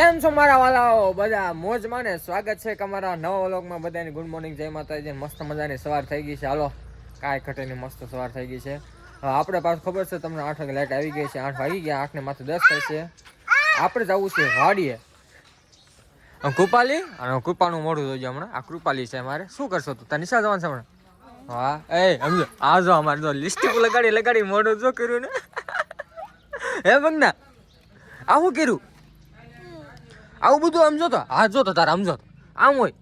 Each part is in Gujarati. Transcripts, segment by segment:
કેમ છો મારા વાલાઓ? બધા મોજમાં ને સ્વાગત છે કે અમારા નવા વ્લોગમાં. બધાની ગુડ મોર્નિંગ જય માતાજી. મસ્ત મજાની સવાર થઈ ગઈ છે. હાલો, કાંઈ ઘટેની મસ્ત સવાર થઈ ગઈ છે. આપણે પાછું ખબર છે તમને આઠ વાગે લાઈટ આવી ગઈ છે. આઠ વાગી ગયા. આઠને માથે દસ થાય છે. આપણે જવું છે વાડીએ. કૃપાલી, અને કૃપાનું મોઢું જોઈજો હમણાં. આ કૃપાલી છે મારે. શું કરશો તું? તાર નિશા જવાનું છે હમણાં? હા. એ, સમજો. આ જો અમારે જો લિસ્ટિક લગાડી લગાડી મોઢું જો કર્યું ને. હે બંગના આવું કર્યું? આવું બધું આમ જોતો? હા જોતો તારે આમ જોતો. આમ હોય.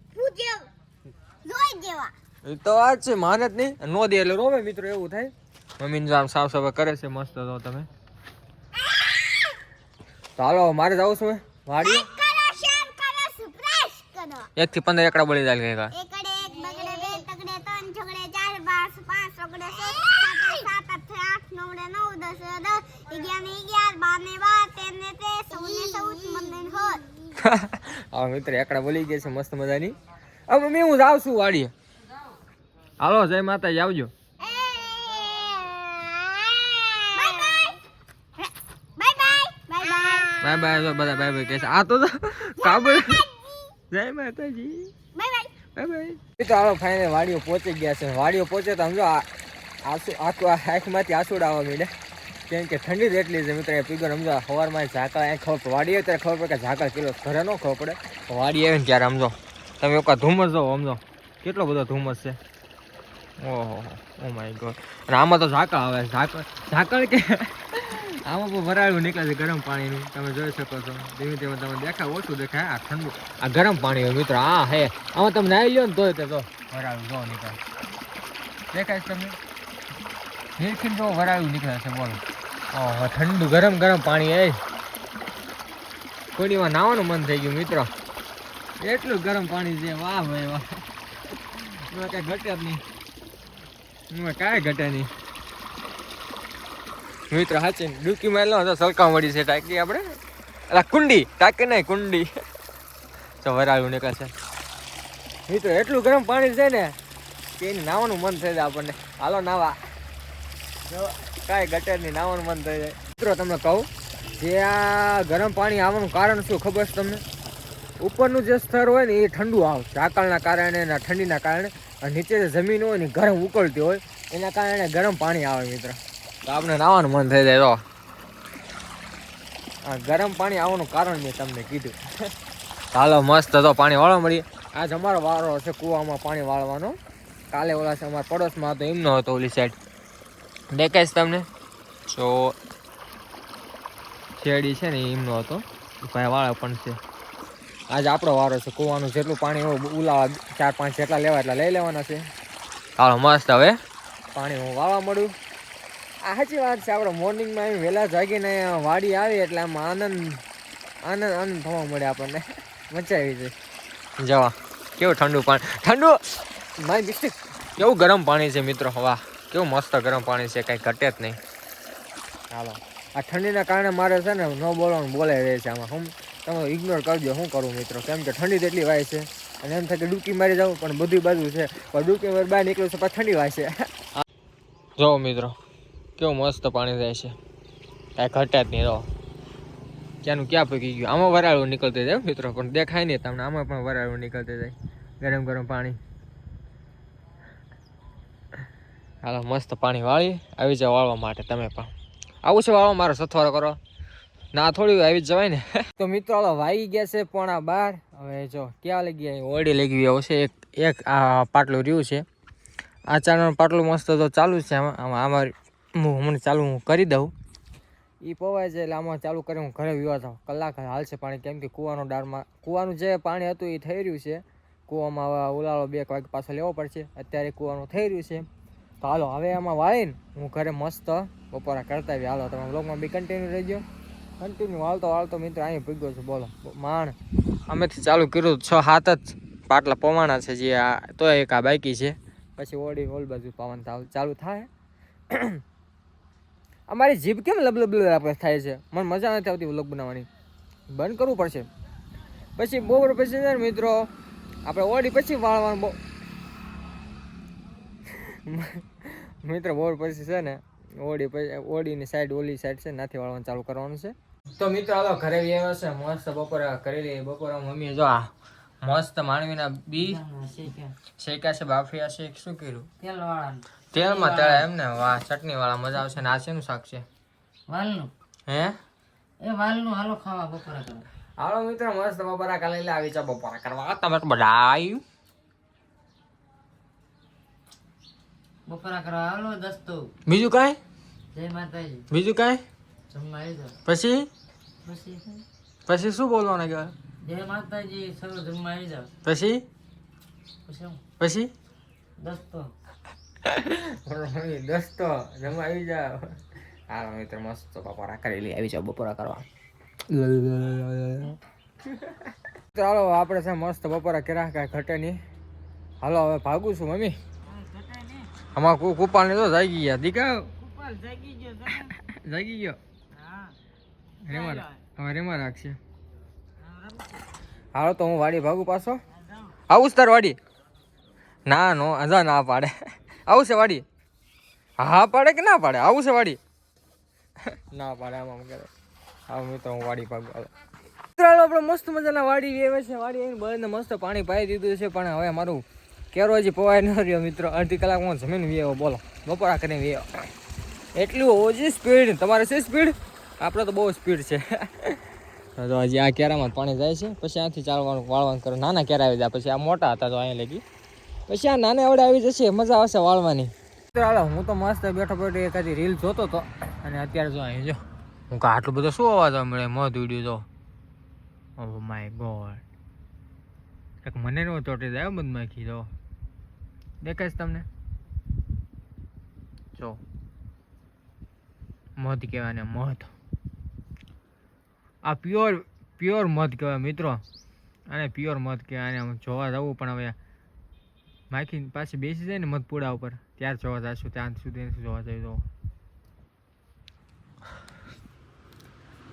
એ તો આ જ છે માને જ નહીં. નો દે એટલે રોવે મિત્રો એવું થાય. મમ્મીને જો આમ સાફ સફાઈ કરે છે મસ્ત તો તમે. તો હાલો મારે જવું છું વાડી એક થી પંદર એકડા બળી જાય ગયા અગિયાર ને અગિયાર બાર ને બાર તેર ને તેર ચૌદ ને પંદર ને સોળ. હવે મિત્ર, એકડા બોલી ગયા છે મસ્ત મજાની. હવે મમ્મી હું જાઉં છું વાડીએ. હાલો, જય માતાજી, આવજો. બાય બાય, જો બધા બાય બાય કહે છે. આ તો કાબુ જય માતાજી. Bye bye. તો હાલો ફાઈને વાડીઓ પહોંચી ગયા છે. વાડીઓ પહોંચે તો સમજો આંસુ આખું આંખમાંથી આસુડ આવવા માંડે. કેમ કે ઠંડી જ એટલી છે મિત્રો પીગર સમજો સવારમાં ઝાકળ અહીં ખબર વાડીએ ત્યારે ખબર પડે કે ઝાકળ કિલો ઘરે ન ખબર પડે. વાડી આવે ને ત્યારે સમજો તમે એક ધુમ્મસ જો સમજો કેટલો બધો ધુમ્મસ છે. ઓહો, ઓ માય ગોડ. અને આમાં તો ઝાકળ આવે, ઝાકળ ઝાકળ કે, આમાં પણ વરાળું નીકળે છે ગરમ પાણીનું, તમે જોઈ શકો છો. ધીમે ધીમે તમે દેખાય, ઓછું દેખાય, આ ઠંડુ, આ ગરમ પાણી હોય મિત્રો, આ હે, આમાં તમે નાહી લો ને તોય તે તો ભરાયું જો નીકળે. દેખાય છે તમને? નિરખીને જો ભરાયું નીકળે છે બોલો. ઠંડુ ગરમ ગરમ પાણી એ કોઈની નાવાનું મન થઈ ગયું, મિત્રો. એટલું ગરમ પાણી છે, વાહ ભાઈ વાહ. એમાં કાંઈ ઘટે જ નહીં. એમાં કાંઈ ઘટે નહીં. મિત્રો, હાચી ડૂકી મારેલો તો સલકા મળી છે, ટાંકી આપણે. અલા, કુંડી, ટાંકી નહીં, કુંડી. તો વરાળું નીકળે છે. મિત્ર, એટલું ગરમ પાણી છે ને, કે એને નાવાનું મન થઈ જાય આપણને. હાલો, નાવા. કાંઈ ગટર નહીં નાવાનું મન થઈ જાય. મિત્રો, તમને કહું, જે આ ગરમ પાણી આવવાનું કારણ શું ખબર છે તમને? ઉપરનું જે સ્તર હોય ને, એ ઠંડુ આવે. ઝાકળના કારણે અને ઠંડીના કારણે. અને નીચે જે જમીન હોય ને ગરમ ઉકળતી હોય. એના કારણે ગરમ પાણી આવે મિત્ર. તો આપણે નાવાનું મન થઈ જાય તો ગરમ પાણી આવવાનું કારણ મેં તમને કીધું. હાલો, મસ્ત તો પાણી વાળવા મળી આજ અમારો વારો છે કૂવામાં પાણી વાળવાનો. કાલે ઓલા છે, અમારા પડોશમાં હતો એમનો હતો ઓલી સાઈડ દેખાઈશ તમને? તો શેરડી છે ને એમનો હતો. ભાઈ વાળો પણ છે. આજે આપણો વારો છે કૂવાનું જેટલું પાણી હોય ઉલાવા ચાર પાંચ જેટલા લેવા એટલા લઈ લેવાના છે. હાલો મસ્ત હવે. પાણી હું વાવા મળું. આ સાચી વાત છે આપણે મોર્નિંગમાં એમ વહેલા જાગીને વાડી આવી એટલે આમ આનંદ આનંદ આનંદ થવા મળે આપણને. મજા આવી જાય. જવા. કેવું ઠંડુ પાણી? ઠંડુ! મારી મિસ્ટેક કેવું ગરમ પાણી છે મિત્રો. વાહ. કેવું મસ્ત ગરમ પાણી છે, કાંઈ ઘટે જ નહીં. હાલો. આ ઠંડીના કારણે મારે છે ને ન બોલવાનું બોલે રહે છે આમાં. હું તમે ઇગ્નોર કરજો શું કરું મિત્રો? કેમ કે ઠંડી તેટલી વાય છે. અને એમ થાય કે ડૂબકી મારી જાઉં, પણ બધી બાજુ છે. પણ ડૂબકી મારી બહાર નીકળું છે, પણ ઠંડી વાય છે. જો મિત્રો, કેવું મસ્ત પાણી જાય છે. કાંઈ ઘટે જ નહીં, રહો. ક્યાંનું ક્યાં પકી ગયું? આમાં વરાળું નીકળતી જાય મિત્રો, પણ દેખાય નહીં તમને. આમાં પણ વરાળું નીકળતી જાય. ગરમ ગરમ પાણી. હાલો, મસ્ત પાણી વાળી આવી જાઓ વાળવા માટે તમે પણ. આવું છે વાળવા, મારો સથવારો કરો. ના થોડી આવી જ જવાય ને. તો મિત્રો, હાલો, વાગી ગયા છે પોણા બાર. હવે જો, ક્યાં લઈ ગયા? ઓરડી લઈ ગઈ છે એક એક આ પાટલું રહ્યું છે. આ ચારનું પાટલું મસ્ત તો ચાલુ છે, આમાં આમાં હું હમણાં ચાલુ હું કરી દઉં. એ પવાય છે એટલે આમાં ચાલુ કરી હું ઘરે વિવાહ થાઉં કલાક હાલશે પાણી, કેમ કે કૂવાનો ડારમાં કૂવાનું જે પાણી હતું એ થઈ રહ્યું છે. કૂવામાં ઉલાળો બે વાગે પાછો લેવો પડશે. અત્યારે કૂવાનું થઈ રહ્યું છે. તો હાલો, હવે આમાં વાળીને હું ઘરે મસ્ત બપોરા કરતા આવી હાલો, તમે બ્લોગમાં બી કન્ટિન્યુ રહેજો. કન્ટિન્યુ હાલતો વાળતો મિત્ર અહીં ભૂગ્યો છું, બોલો. માણ અમેથી ચાલુ કર્યું છ સાત જ પાટલા પવાણા છે જે આ, તો એક આ બાકી છે. પછી ઓડી ઓલ બાજુ પવન ચાલુ થાય. અમારી જીભ કેમ લબલબ આપણે થાય છે? મને મજા નથી આવતી વ્લોગ બનાવવાની. બંધ કરવું પડશે. પછી બપોર પછી છે મિત્રો, આપણે ઓડી પછી વાળવાનું બહુ મિત્ર બોર પછી છે ને ઓડી પછી ઓડીની સાઈડ ઓલી સાઈડ છે નાથી વાળવાનું ચાલુ કરવાનું છે. તો મિત્રો હાલો ઘરે આવ્યા છે મસ્ત બપોરે કરેલી બપોરે મમ્મી જો આ મસ્ત માનવીના બી શેકા છે બાફિયા છે શું કર્યું? તેલ વાળા તેલમાં તળે એમ ને વાહ ચટણી વાળા મજા આવશે ને આ શેનું શાક છે? વાલનું. હે? એ વાલનું હાલો ખાવા બપોરે કરો. હાલો મિત્રો મસ્ત બપોરા કાલે આવી છે બપોરા કરવા. તમે બધા બપોરા કરવા હાલો દસ્તો. બીજું કાંઈ? જય માતાજી. બીજું કાંઈ? જમવા આવી પછી? પછી શું? પછી શું બોલવાના કહેવાય જય માતાજી સૌ જમવા આવી જાવ પછી? પછી શું? દસ્તો. જમવા આવી જાવ હાલો મિત્ર મસ્ત બપોરા કરી લઈ આવી જાવ બપોરા કરવા. ચાલો આપણે છે મસ્ત બપોરા કર્યા કાંઈ ઘટે નહીં. હાલો હવે ભાગું છું મમ્મી. આમાં કુ કુપાને તો જાગી ગયા. દીકા? જાગી ગયો જાગી ગયો? હા. રેમા હવે રેમા રાખશે હાલો તો હું વાડી ભાગું પાછો? આવું તાર વાડી? ના નો અજા ના પાડે. આવું છે વાડી? હા પાડે કે ના પાડે? આવું છે વાડી? ના પાડે આમ કરે. હા તો હું વાડી ભાગું હાલો આપણે મસ્ત મજાના વાડી વેવે છે. વાડી આવીને બળને મસ્ત પાણી પાઈ દીધું છે પણ હવે મારું કેરો હજી પવાય ન રહ્યો મિત્રો. અડધી કલાકમાં જમીન વ્યવો બોલો. બપોરા કરીને વ્યવો એટલું ઓછી સ્પીડ. તમારે છે સ્પીડ? આપણે તો બહુ સ્પીડ છે. તો હજી આ કેરામાં પાણી જાય છે. પછી આથી ચાલવાનું, વાળવાનું કરો. નાના કેરા આવી જાય. પછી આ મોટા હતા તો અહીંયા લગી. પછી આ નાના આવડે આવી જશે. મજા આવશે વાળવાની. ચાલો હું તો મસ્ત બેઠો બેઠો એકાદી રીલ જોતો હતો અને અત્યારે જો અહીં જો. હું કહું, આટલું બધો શું અવાજ મળે, મધ વીડિયો જો. ઓ માય ગોડ મને નો ચોટી જાય મધમાખી જો દેખાય છે તમને? જો. મધ કહેવાય ને મધ. આ પ્યોર પ્યોર મધ કહેવાય મિત્રો. અને પ્યોર મધ કહેવાય અને જોવા જવું પણ હવે માખી પાછી બેસી જાય ને મધપુડા ઉપર ત્યાર જોવા જઈશું ત્યાં સુધી જોવા જઈએ તો.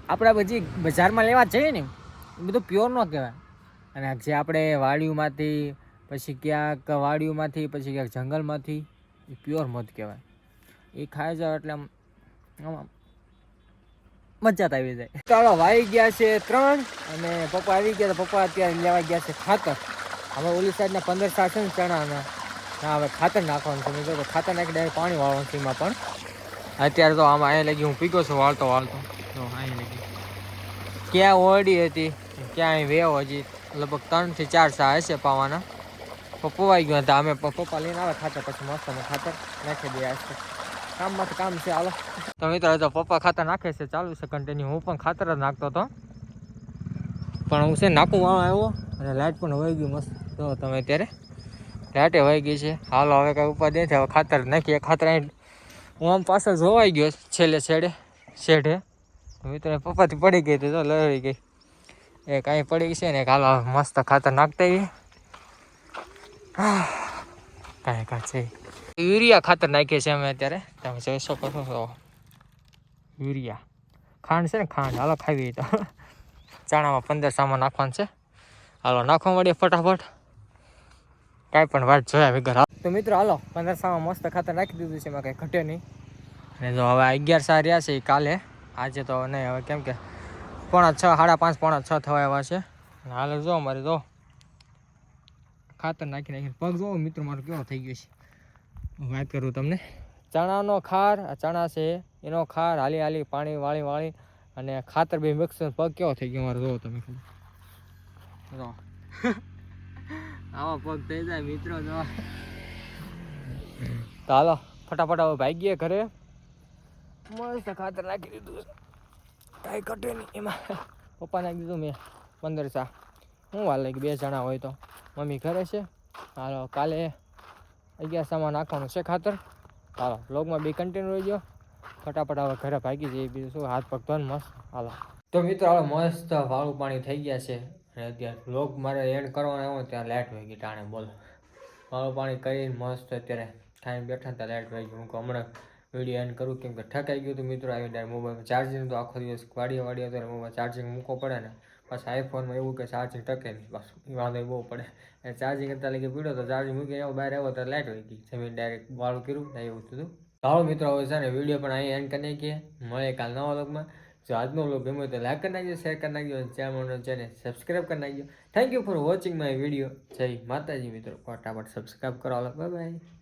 આપણે પછી બજારમાં લેવા જઈએ ને એ બધું પ્યોર ન કહેવાય. અને જે આપણે વાડીઓમાંથી પછી ક્યાંક વાડીઓમાંથી, પછી ક્યાંક જંગલમાંથી. એ પ્યોર મધ કહેવાય. એ ખાઈ જાવ એટલે આમ આમ મજા જ આવી જાય. ચાલો, વાઈ ગયા છે ત્રણ અને પપ્પા આવી ગયા તો પપ્પા અત્યારે લેવા ગયા છે ખાતર. હવે ઓલી સાઈડના પંદર સાત છે ને ચણાના ના હવે ખાતર નાખવાનું છે. મેં તો ખાતર નાખી ડાયરેક્ટ પાણી વાળવાનું છે એમાં પણ. અત્યારે તો આમાં અહીંયા લાગી હું પીગો છું, વાળતો વાળતો. તો અહીંયા લાગી. ક્યાં ઓરડી હતી, ક્યાં અહીં વેવ હજી, લગભગ ત્રણથી ચાર સા હશે પાવાના. તો આવી ગયો. હતા અમે પપ્પા લઈને આવે ખાતર, પછી મસ્ત અમે ખાતર નાખી દઈએ તો કામમાં તો કામ છે, હાલો. તો મિત્રો તો પપ્પા ખાતર નાખે છે, ચાલુ છે કન્ટિન્યુ હું પણ ખાતર જ નાખતો હતો. પણ હું છે નાખું વાળો આવ્યો, અને લાઇટ પણ વહી ગયું મસ્ત. જો તમે અત્યારે લાઇટે વહી ગઈ છે. હાલો, હવે કાંઈ ઉપાધિ નથી. હવે ખાતર નાખીએ. ખાતર અહીં હું આમ પાછળ જોવાઈ ગયો છેલ્લે છેડે શેઢે મિત્ર પપ્પાથી પડી ગઈ તો લડી ગઈ. એ કાંઈ પડી ગઈ છે ને, હાલો મસ્ત ખાતર નાખતા આવીએ. કાંઈ કાંઈ છે. યુરિયા ખાતર નાખીએ છીએ અમે અત્યારે. તમે જોઈ શકો છો યુરિયા. ખાંડ છે ને, ખાંડ. હાલો ખાવી તો ચાણામાં પંદર સામાન નાખવાનું છે. હાલો, નાખવા મળીએ ફટાફટ. કાંઈ પણ વાત જોયા વગર. તો મિત્રો, હાલો, પંદર સામાં મસ્ત ખાતર નાખી દીધું છે, એમાં કંઈ ઘટે નહીં. અને જો હવે અગિયાર સા રહ્યા છે એ કાલે, આજે તો નહીં, હવે કેમ કે પોણા છ, સાડા પાંચ, પોણા છ થવા આવ્યા છે. હાલે, જો અમારે, જો. ખાતર નાખી નાખીને પગ જોવો મિત્રો, મારો કેવો થઈ ગયો છે. વાત કરું તમને. ચણાનો ખાર ચણા છે, એનો ખાર હાલી હાલી પાણી વાળી વાળી અને ખાતર બે મિક્સ પગ કેવો થઈ ગયો મારો જોવો તમે ખાલી. આવા પગ થઈ જાય મિત્રો, જો. તો હાલો, ફટાફટ હવે ભાગીએ ઘરે. મસ્ત ખાતર નાખી દીધું કાંઈ ઘટે નહીં એમાં. પપ્પા નાખી દીધું મેં પંદર ચા હું હાલ લાગી બે જણા હોય તો. મમ્મી ઘરે છે? હાલો, કાલે અગિયાર સામાન નાખવાનું છે ખાતર. હાલો બ્લોગમાં બી કન્ટિન્યુ રહેજો. ફટાફટ હવે ઘરે ભાગી જઈએ. બીજું શું? હાથ પગ ધોન મસ્ત. હાલો. તો મિત્રો, હવે મસ્ત વાળું પાણી થઈ ગયા છે. અને અત્યારે બ્લોગ મારે એન્ડ કરવાનો આવ્યો ત્યાં લાઇટ વહી ગઈ ટાણે, બોલો. વાળું પાણી કરીને મસ્ત અત્યારે ખાઈને બેઠા ત્યાં લાઇટ વહી ગઈ હું હમણાં વીડિયો એન્ડ કરું, કેમ કે ઠકાઈ ગયું હતું મિત્રો. આવી ત્યારે મોબાઈલમાં ચાર્જિંગ તો આખો દિવસ વાડીએ વાડીએ ત્યારે મોબાઈલ ચાર્જિંગ મૂકવો પડે ને. પાછા આઈફોનમાં એવું કે ચાર્જિંગ ટકે નહીં. પાછું વાંધો બહુ પડે. એ ચાર્જિંગ કરતા લગી પીડ્યો તો ચાર્જિંગ મૂકીને એવો બહાર આવ્યો તો લાઇટ હોય ગઈ. જમીન ડાયરેક્ટ વાળું કર્યું એવું થતું ચાલો મિત્રો, હવે છે ને વીડિયો પણ અહીં એન્ડ કરી નાખીએ. મળે કાલ નવા લોકમાં જો આજનો વ્લોગ ગમ્યો તો લાઈક કરી નાખજો શેર કરી નાખજો અને ચેનલ ચેનલ સબસ્ક્રાઈબ કરી નાખજો. Thank you for watching my video જય માતાજી મિત્રો. ફટાફટ સબસ્ક્રાઈબ કરો. Bye bye